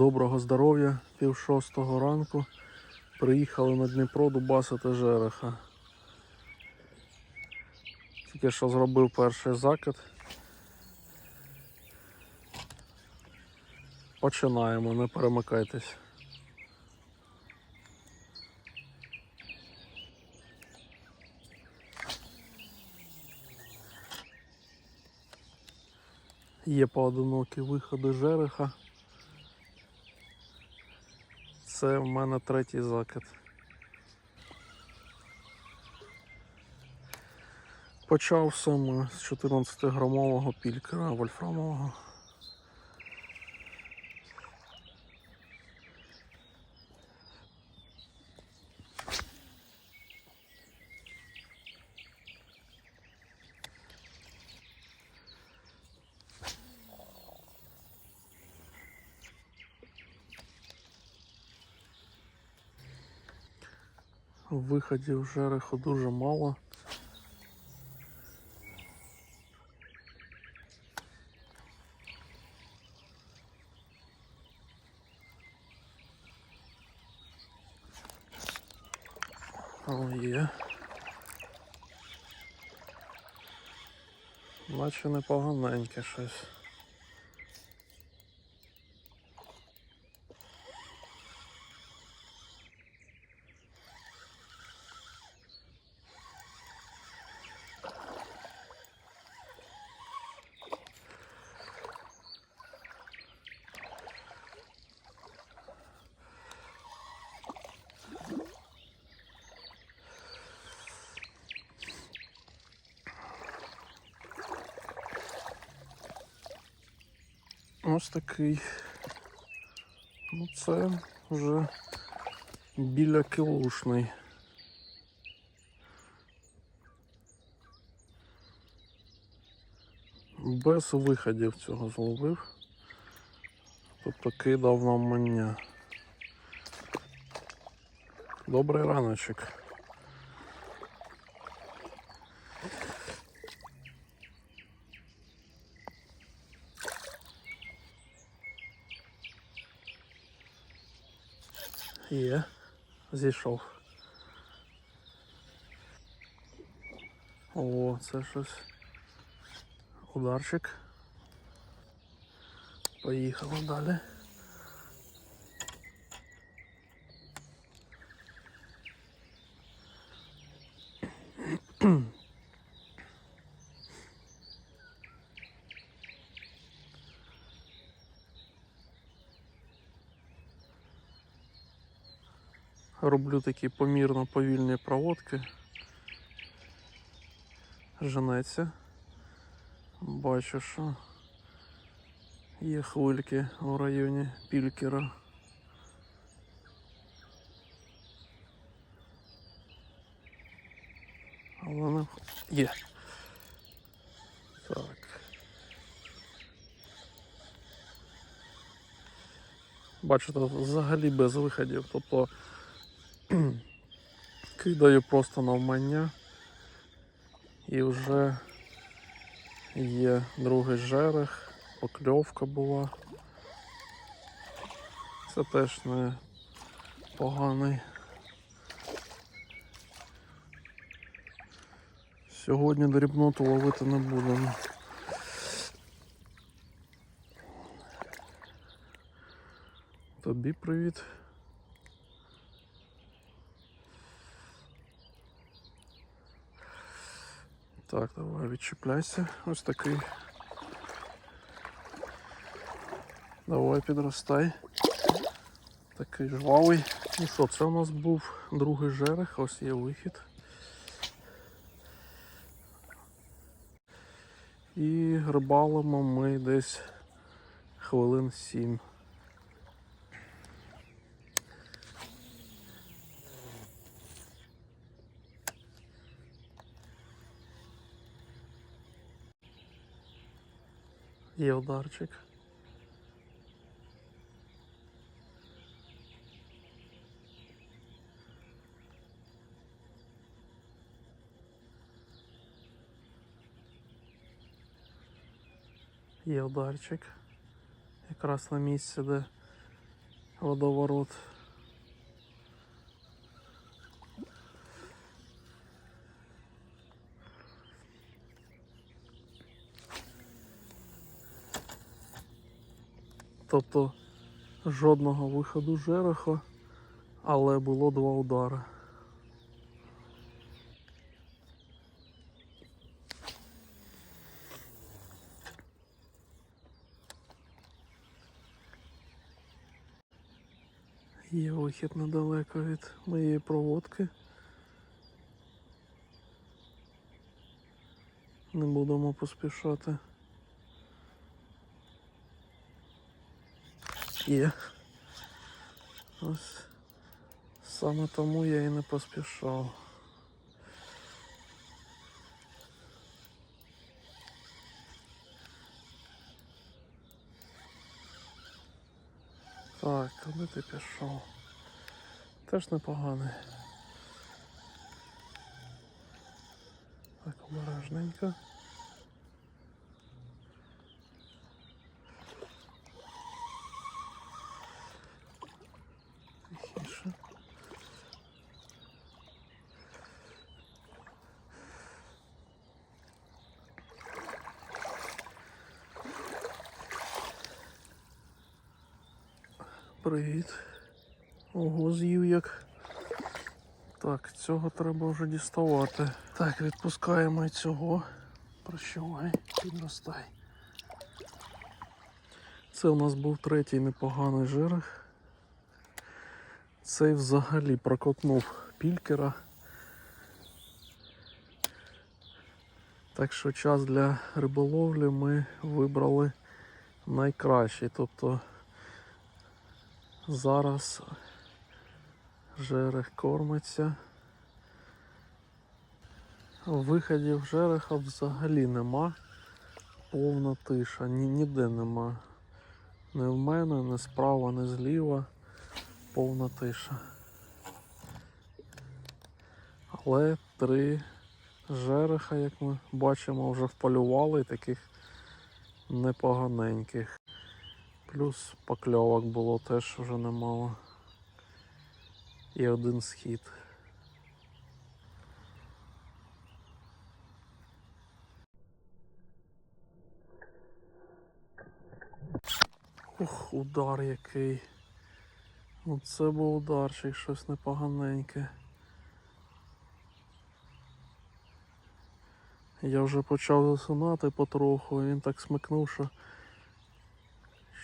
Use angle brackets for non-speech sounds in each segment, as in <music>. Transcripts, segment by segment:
Доброго здоров'я, пів шостого ранку. Приїхали на Дніпро дубасити жереха. Тільки що зробив перший закид. Починаємо, не перемикайтесь. Є поодинокі виходи жереха. Це в мене третій закид. Почав саме з 14-грамового пількера вольфрамового. Виходів жереху дуже мало. Але є. Наче непоганеньке щось. Ось такий. Ну це вже біля кілушний. Без виходів цього зловив. Тобто кидав на мене. Добрий раночок. Є, зійшов. О, це щось. Ударчик. Поїхали далі. Роблю такі помірно повільні проводки. Женеться. Бачу, що є хвильки у районі Пількера. Але не є. Так. Бачите, взагалі без виходів. Тобто кидаю просто навмання і вже є другий жерех, покльовка була. Це теж не поганий. Сьогодні дрібноту ловити не будемо. Тобі привіт. Так, давай відчіпляйся. Ось такий. Давай підростай. Такий жвавий. Ну що, це у нас був другий жерех, ось є вихід. І рибалимо ми десь хвилин сім. Є ударчик. Є ударчик. Якраз на місці, де водоворот. Тобто жодного виходу жереха, але було два удари. Є вихід недалеко від моєї проводки. Не будемо поспішати. Є. Ось саме тому я і не поспішав. Так, куди ти пішов? Теж непоганий. Так, обережненько. Привіт. Ого, з'їв як. Так, цього треба вже діставати. Так, відпускаємо цього. Прощавай, підростай. Це у нас був третій непоганий жерех. Цей взагалі прокотнув пількера. Так що час для риболовлі ми вибрали найкращий. Тобто зараз жерех кормиться. Виходів жереха взагалі нема. Повна тиша, ні, ніде нема. Не в мене, не справа, не зліва. Повна тиша. Але три жереха, як ми бачимо, вже вполювали таких непоганеньких. Плюс покльовок було теж вже немало. І один схід. Ух, удар який. Оце був ударчик, щось непоганеньке. Я вже почав засинати потроху, він так смикнув, що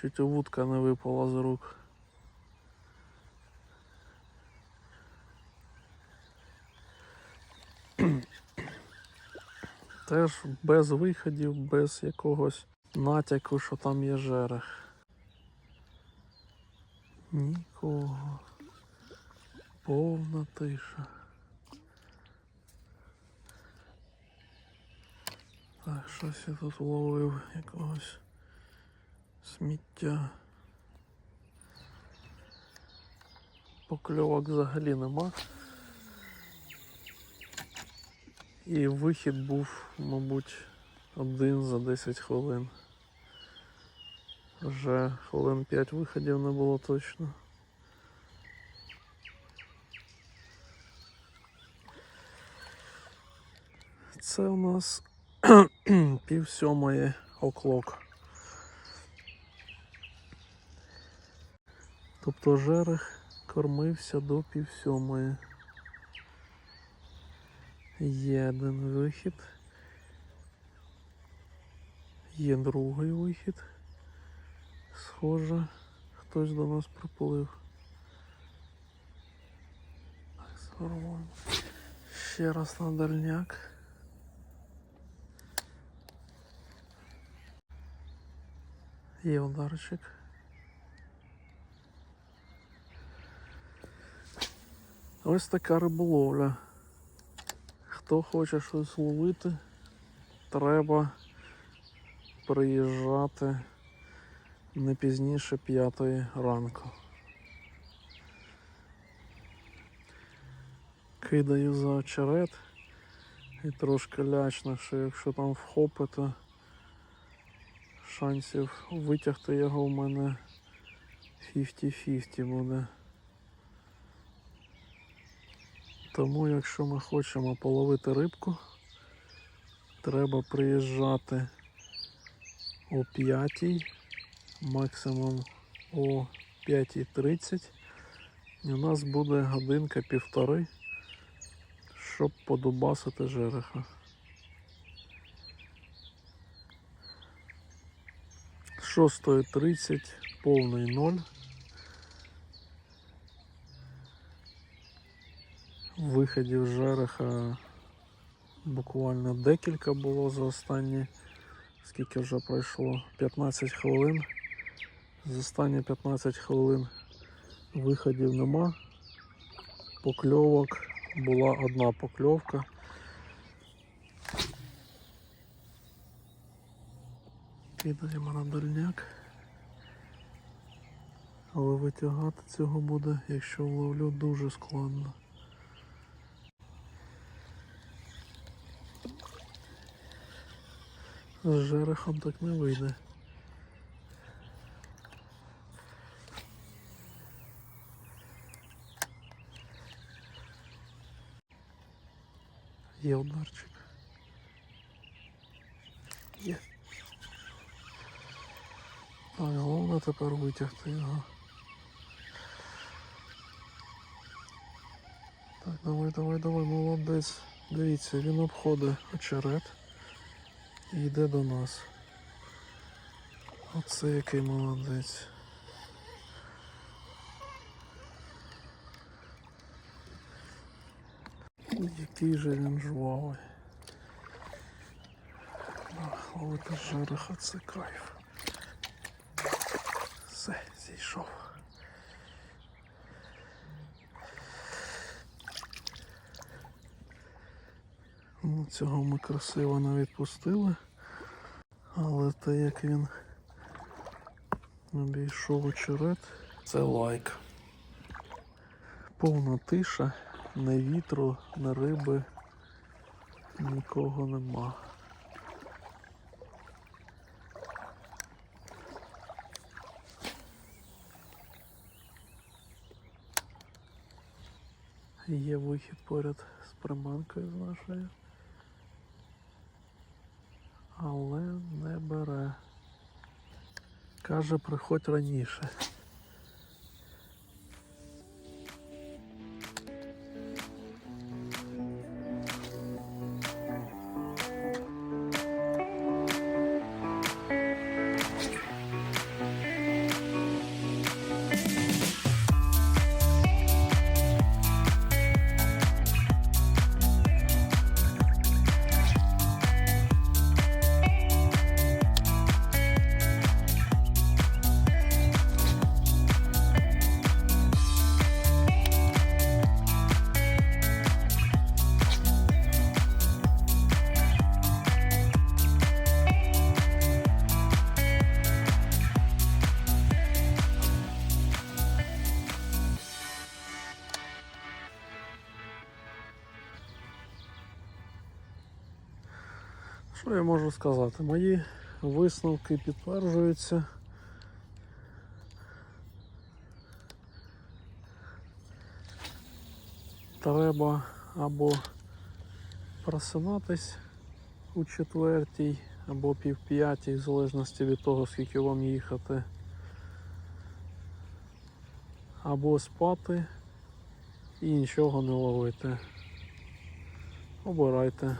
чуть вудка не випала з рук. Теж без виходів, без якогось натяку, що там є жерех. Нікого. Повна тиша. Так, щось я тут вловив якогось сміття. Покльовок взагалі нема. І вихід був, мабуть, один за 10 хвилин. Вже хвилин 5 виходів не було точно. Це у нас <clears throat> пів сьомої оклок. Тобто жерех кормився до пів сьомої. Є один вихід. Є другий вихід. Схоже, хтось до нас приплив. Так, спробуємо. Ще раз на дальняк. Є ударчик. Ось така риболовля. Хто хоче щось ловити, треба приїжджати не пізніше п'ятої ранку. Кидаю за очерет і трошки лячно, що якщо там вхопити, шансів витягти його в мене 50-50 буде. Тому якщо ми хочемо половити рибку, треба приїжджати о 5, максимум о 5.30. І у нас буде годинка півтори, щоб подубасити жереха. З 6.30 повний ноль. Виходів жереха буквально декілька було за останні, скільки вже пройшло, 15 хвилин. За останні 15 хвилин виходів нема. Покльовок була одна покльовка. Кидаємо на дальняк. Але витягати цього буде, якщо вловлю, дуже складно. З жерехом так не вийде. Є ударчик. Є. Так, головне тепер витягти його. Так, давай, давай, давай, молодець. Дивіться, він обходить очерет і йде до нас. Оце який молодець. Який же він жвавий. Ловити жереха це кайф. Все, зійшов. Ну, цього ми красиво не відпустили. Але те, як він обійшов очерет, це лайк. Повна тиша, не вітру, не риби, нікого нема. Є вихід поряд з приманкою з нашою. Але не бере. Каже, приходь раніше. Що я можу сказати? Мої висновки підтверджуються. Треба або просинатись у четвертій, або пів п'ятій, в залежності від того, скільки вам їхати. Або спати і нічого не ловити. Обирайте.